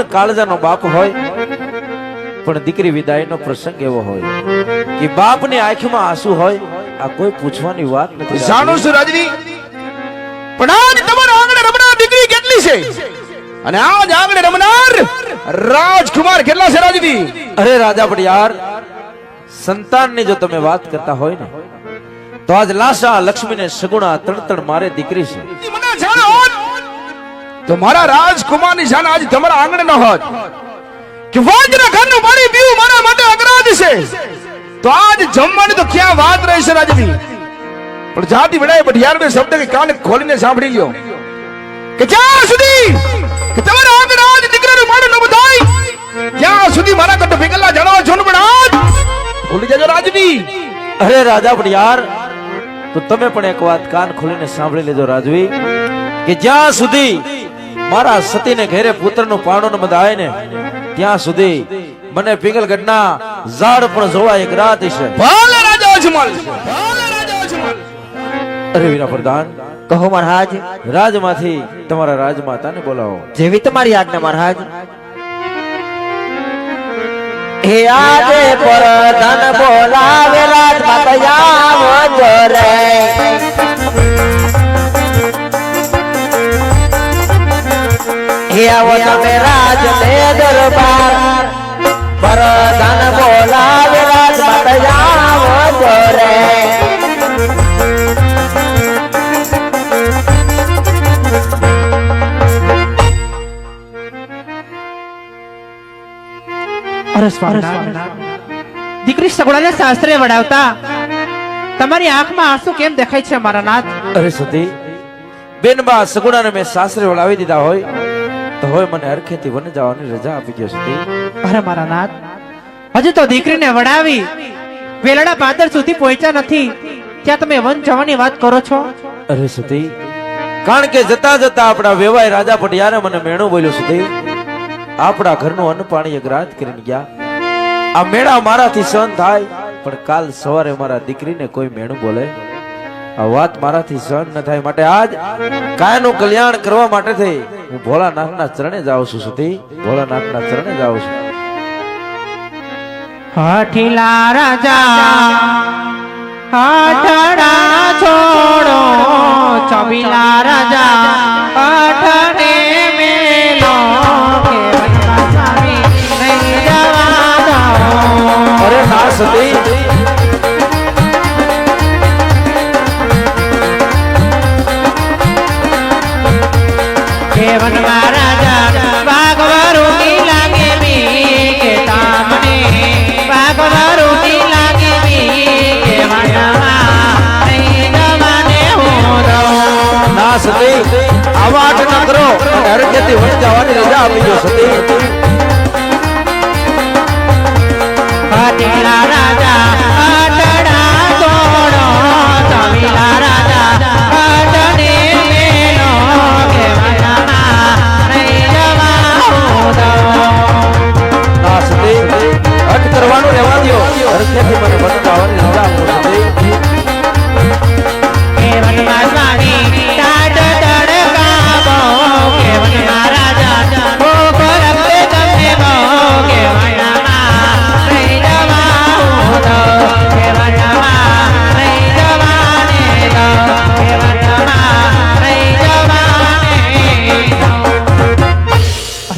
ભજન કાળજાનો બાપ હોય પણ દીકરી વિદાયનો પ્રસંગ એવો હોય કે બાપની આંખમાં આંસુ હોય આ કોઈ પૂછવાની વાત નથી જાણું છું રાજની? પણ આજ તમારા આંગણે રમનાર દીકરી કેટલી છે? અને આજ આંગણે રમનાર રાજકુમાર કેટલા છે રાજની? અરે રાજા પણ યાર સંતાનની જો તમે વાત કરતા હોય ને તો આજ લાશા લક્ષ્મીને સગુણા ત્રણ ત્રણ મારે દીકરી છે. મને જાણ તો મારા રાજકુમારની જાન આજ તમારા આંગણે ન હોત. કે વાજના ઘરનું પાણી પીવું મારા માટે અપરાધ છે. તો આજ જમવાની તો ક્યાં વાત રહેશે રાજની પણ જાતિ વડાએ બઢિયાર શબ્દ કે કાન ખોલીને સાંભળી લ્યો. કે જ્યાં સુધી કે તમારા આજ દીકરાનું મારું ન બધાય, ત્યાં સુધી મારા કટ ભેગલા જણાવો છો પણ આજ. ભૂલી જજો રાજની અરે રાજા બઢિયાર તો તમે પણ એક વાત કાન ખોલીને સાંભળી લેજો રાજવી, કે જ્યાં સુધી મારા સતીને ઘેરે પુત્રનું પાણું બધાય ને ત્યાં સુધી મને પિંગલગઢના ઝાડ પણ જોવા એક રાત છે ભલે રાજા અજમલ. ભલે રાજા અજમલ. અરે વીરા પ્રધાન કહો મહારાજ રાજમાંથી તમારા રાજમાતાને બોલાવો. જેવી તમારી આજ્ઞા મહારાજ. હે આજે પર ધન બોલાવેલા માતયાવો જોરે. હે આવો તમે રાજ ને દરબાર. પર ધન બોલાવેલા માતયાવો જોરે દીકરી સગડાને શાસ્ત્રે વડાવતા તમારી આંખમાં આંસુ કેમ દેખાય છે મારા નાથ? અરે સતી બેનબા સગુણાને મેં સાસરે વળાવી દીધા હોય. તો હવે મને હરખેથી વન જવાની રજા આપી દો સતી. અરે મારા નાથ હજી તો દીકરીને વડાવી વેલડા પાદર સુધી પહોંચ્યા નથી. ત્યાં તમે વન જવાની વાત કરો છો? અરે સતી કારણ કે જતા જતા આપણા વેવાય રાજા પટિયારે મને મેણું બોલ્યો સતી. આપણા ઘરનું અન્ન પાણી એક રાત કરીને ગયા. આ મેળા મારાથી સહન થાય પણ કાલ સવારે મારા દીકરીને કોઈ મેણું બોલે. વાત મારાથી સહન ન થાય માટે આજ કાયનું કલ્યાણ કરવા માટે થઈ હું ભોળાનાથના ચરણે જાઉં છું સતી. ભોળાનાથના ચરણે જાઉં છું. હઠીલા રાજા હઠડા છોડો, છબીલા રાજા હઠડે કે વનવા રાજા વાઘવરુની લાગે બી કે તામને વાઘવરુની લાગે બી કે જવા દેવું દઉં. ના સતી, આવા આટ ન કરો વન જવાની રજા આપી દો સતી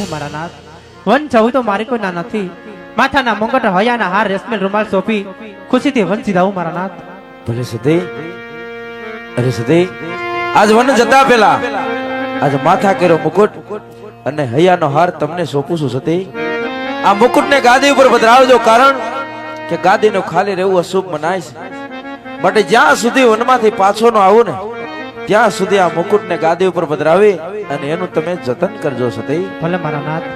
અરે મારા નાથ. વન જવું તો મારી કોઈ ના નથી. માથાના મુંગટ હયાના હાર રેશમેલ રૂમાલ સોંપી ખુશીથી વન સીધાવું મારા નાથ. ભલે સદે, અરે સદે, આજ વન જતા પેલા. આજ માથા કર્યો મુકુટ અને હૈયાનો હાર તમને સોંપું છું સતી આ મુકુટને ગાદી ઉપર પધરાવજો કારણ કે ગાદીનો ખાલી રહેવું અશુભ મનાય છે. માટે જ્યાં સુધી વનમાંથી પાછો ન આવું ને ત્યાં સુધી આ મુકુટને ગાદી ઉપર પધરાવી અને એનું તમે જતન કરજો સતી. ભલે મારા નાથ.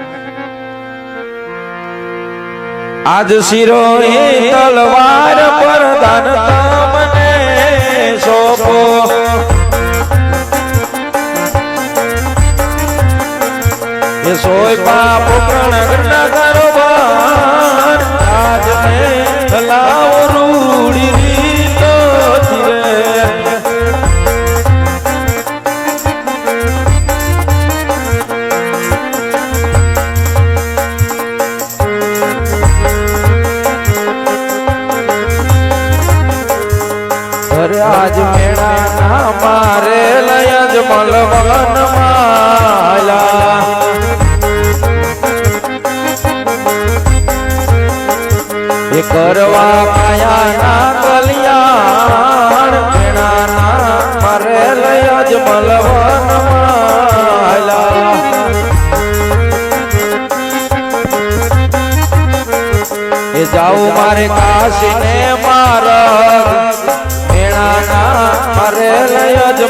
આજ શિરો એ તલવાર પર દાન તમને સોંપો. એ સોય પાપ પ્રણ કારોબાર આજ મેળાના મારે લય જ મલવન માલા. એ કરવા કાયાના કલ્યાણ મેળાના મારે લય જ મલવન માલા. એ જાઉં મારે કાશીને મારગ નાના અરે લય જ